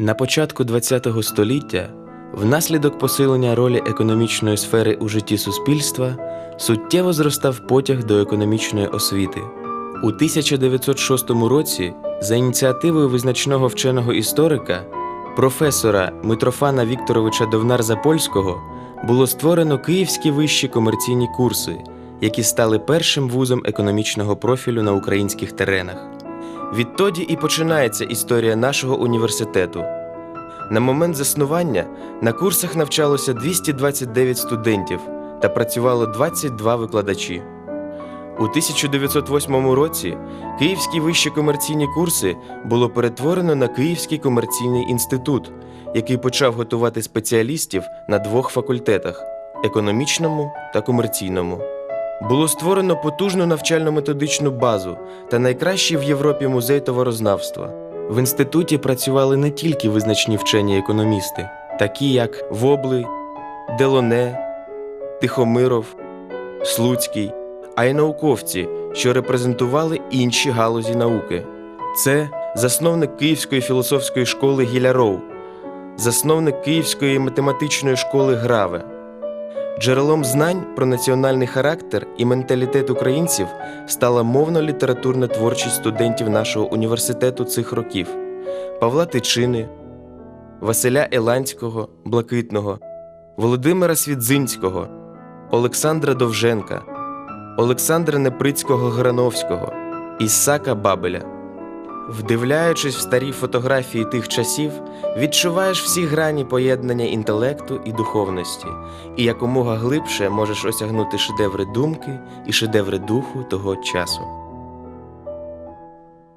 На початку ХХ століття, внаслідок посилення ролі економічної сфери у житті суспільства, суттєво зростав потяг до економічної освіти. У 1906 році, за ініціативою визначного вченого історика, професора Митрофана Вікторовича Довнар-Запольського, було створено Київські вищі комерційні курси, які стали першим вузом економічного профілю на українських теренах. Відтоді і починається історія нашого університету. На момент заснування на курсах навчалося 229 студентів та працювало 22 викладачі. У 1908 році Київські вищі комерційні курси було перетворено на Київський комерційний інститут, який почав готувати спеціалістів на двох факультетах економічному та комерційному. Було створено потужну навчально-методичну базу та найкращий в Європі музей товарознавства. В інституті працювали не тільки визначні вчені економісти, такі як Воблий, Делоне, Тихомиров, Слуцький, а й науковці, що репрезентували інші галузі науки. Це засновник Київської філософської школи Гіляров, засновник Київської математичної школи Граве. Джерелом знань про національний характер і менталітет українців стала мовно-літературна творчість студентів нашого університету цих років Павла Тичини, Василя Еланського, Блакитного, Володимира Свідзинського, Олександра Довженка, Олександра Неприцького Грановського, Ісака Бабеля. Вдивляючись в старі фотографії тих часів, відчуваєш всі грані поєднання інтелекту і духовності, і якомога глибше можеш осягнути шедеври думки і шедеври духу того часу.